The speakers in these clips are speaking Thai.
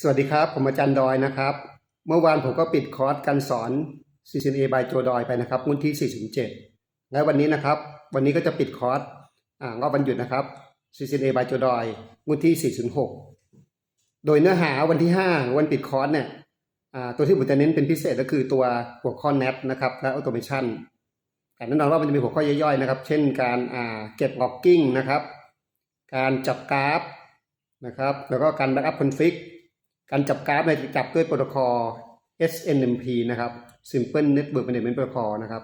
สวัสดีครับ ผมอาจารย์ดอยนะครับ เมื่อวานผมก็ปิดคอร์สการสอน CCNA by โจดอยไปนะครับงวดที่ 407 และวันนี้นะครับ วันนี้ก็จะปิดคอร์สอ่างอบวันหยุดนะครับ CCNA by โจดอยงวดที่ 406 โดยเนื้อหาวันที่ 5 วันปิดคอร์สเนี่ยตัวที่ผมจะเน้นเป็นพิเศษก็คือตัวหัวข้อ NAT นะครับและ Automation แต่แน่นอนว่ามันจะมีหัวข้อย่อยๆนะครับ เช่นการเก็บ logging นะครับ การจับกราฟนะครับ แล้วก็การ backup config การจับกราฟในยจับด้วยโปรโตคอล SNMP นะครับ Simple Network Management Protocol นะครับ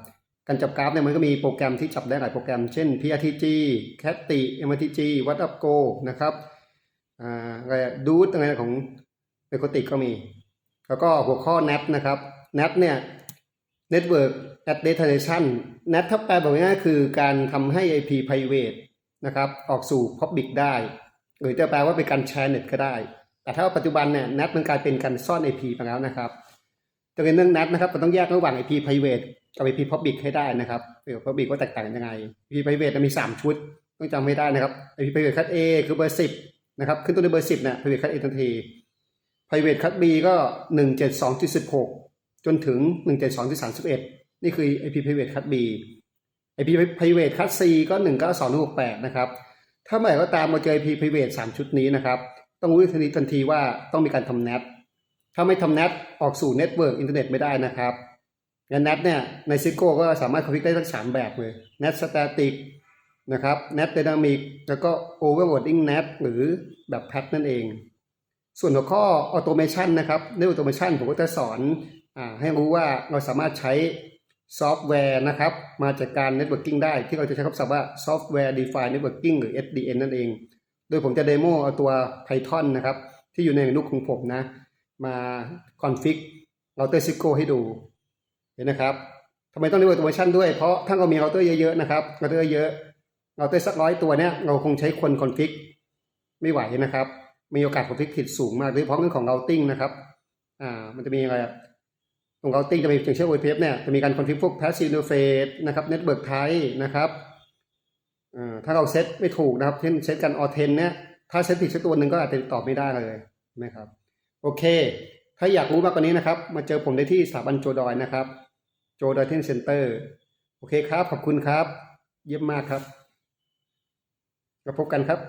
การจับกราฟเนี่ยมันก็มีโปรแกรมที่จับได้หลายโปรแกรม เช่น PRTG CATI MRTG WhatUpGo นะครับอ่าอะไรดูดอะไรของ m e c o t i c ก็มี แล้วก็หัวข้อ NAT นะครับ NAT เนี่ย Network Administration NAT ถ้าแปลแบบง่ายคือการทำให้ IP private นะครับ ออกสู่ Public ได้ หรือจะแปลว่าเป็นการแชร์เน็ตก็ได้ แต่ถ้าปัจจุบันเนี่ย NAT มันกลายเป็นการซ่อน IP ไปแล้วนะครับจะเป็นเรื่อง NAT นะครับมันต้องแยกระหว่าง IP private กับ IP public ให้ได้นะครับเดี๋ยว public ว่าแตกต่างยังไง IP private มี 3 ชุด ต้องจำให้ได้นะครับ IP private คัด A คือเบอร์ 10 นะครับ ขึ้นต้นด้วยเบอร์ 10เนี่ย private คัด A ทันที private คัด B ก็ 172.16 จนถึง 172.31 นี่คือ IP private คัด B IP private คัด C ก็ 192.68 นะครับ ถ้าเมื่อไหร่ก็ตามมาเจอ IP private 3 ชุดนี้นะครับ ต้องรู้ทันทีทันทีว่าต้องมีการทำ NAT ถ้าไม่ทำ NAT ออกสู่เน็ตเวิร์กอินเทอร์เน็ตไม่ได้นะครับงั้น NAT เนี่ยในซิโก้ก็สามารถคอนฟิกได้ทั้ง 3 แบบเลย NAT static นะครับ NAT dynamic แล้วก็ overloading NAT หรือแบบ PAT นั่นเอง ส่วนหัวข้อ automation นะครับใน automation ผมก็จะสอนอให้รู้ว่าเราสามารถใช้ซอฟต์แวร์นะครับมาจัดการ networking ได้ที่เราจะใช้คำศัพท์ว่า software defined networking หรือ SDN นั่นเอง โดยผมจะเดโมเอาตัว Python นะครับ ที่อยู่ในลูกของผมนะ มาคอนฟิกเราเตอร์ซิโกให้ดู เห็นนะครับทำไมต้องเรียกว่าตัวเวอร์ชันด้วย เพราะถ้าเรามีเราเตอร์เยอะๆนะครับเราเตอร์เยอะเราเตอร์สักร้อยตัวเนี้ยเราคงใช้คนคอนฟิกไม่ไหวนะครับ มีโอกาสคอนฟิกผิดสูงมากโดยเฉพาะเรื่องของเราติ้งนะครับ อ่า มันจะมีอะไรตรงเราติ้งจะมีอย่างเช่น OPF เนี่ยจะมีการคอนฟิกพวก passive interface นะครับ network type นะครับ ถ้าเราเซตไม่ถูกนะครับ เช่นเซตกันออเทนเนี่ยถ้าเซตผิดสักตัวหนึ่งก็อาจจะตอบไม่ได้เลยนะครับ โอเค ถ้าอยากรู้มากกว่านี้นะครับ มาเจอผมได้ที่สถาบันโจดอยนะครับ โจดอยเทนเซ็นเตอร์โอเคครับ ขอบคุณครับ เยี่ยมมากครับแล้วพบกันครับ